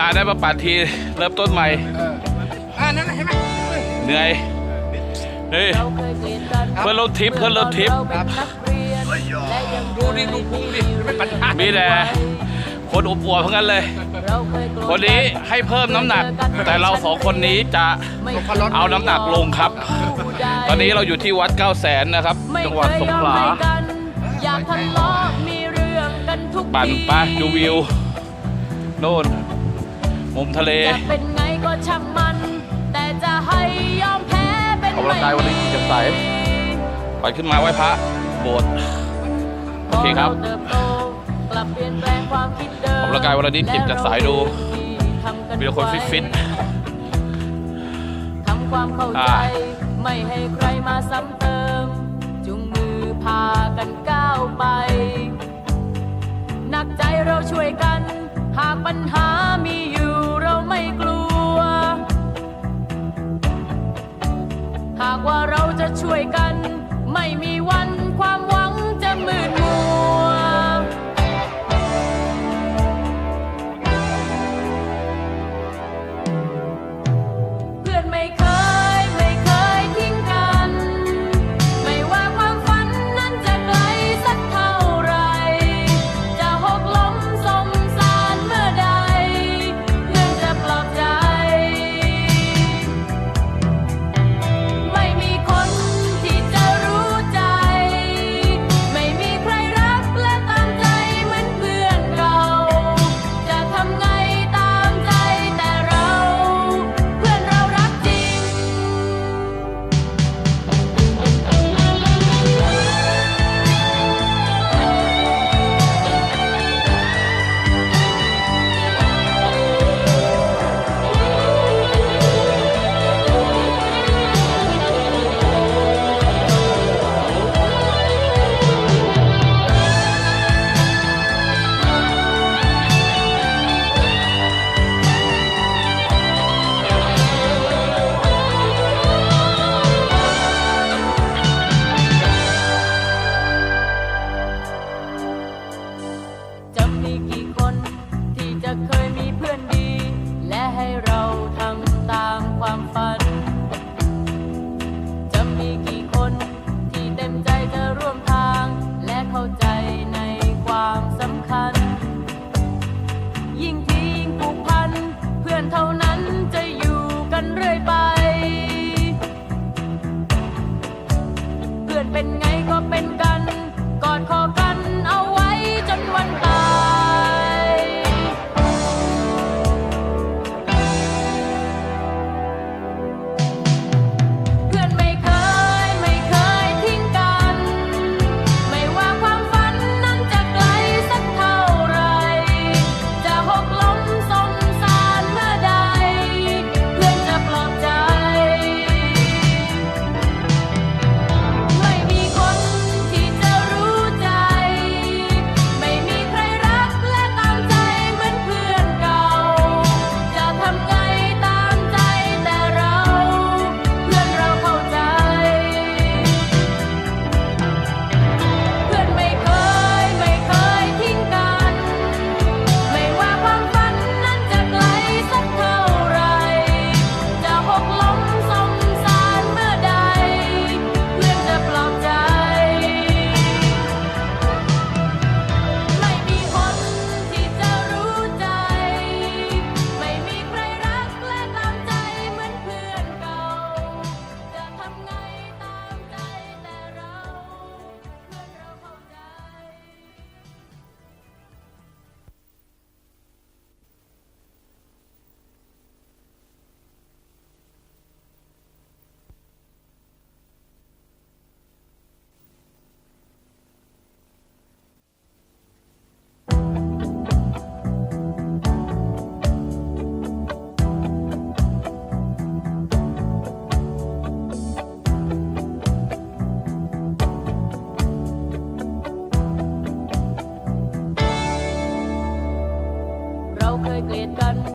นานๆได้มาปัดทีเริ่มต้นใหม่เอออ่านั่นน่ะเห็นไหมเหนื่อยนี่เราเคยเกลียดกันเพื่อนรถทิปเพื่อนรถทิปเราเป็นนักเรียนและยังดูดิลูกดูดิไม่ปัญหามีแต่คนอบอวบๆทั้งนั้นเลยเราเคยโกรธคนนี้ให้เพิ่มน้ำหนัก แต่เราสองคนนี้จะไม่คยเอาน้ำหนักลงครับ ตอนนี้เราอยู่ที่วัดเก้าแสนนะครับไม่จังหเควัดยสงยอขมลาให้กันอยากทะเลาะมีเรื่องกันทุกปั่นทีไปดูวิวโน่น มุมทะเลจะเป็นไงก็ช่างมัน แต่จะให้ยอมแพ้เป็นออกกำลังกายวันนี้แจ่มใสไปขึ้นมาไหว้พระโบสถ์โอเคครับพอาเติบโตกลับเปลี่ยนแปลงความคิดเดิมออกกำลังกายวันละนิดจิบจัดสายดูและเรามีแต่คนฟิตทำความเข้าใจอ่าไม่ให้ใครมาซ้ำเติม จุงมือพากันก้าวไปหนักใจเราช่วยกันหากปัญหามีอยู่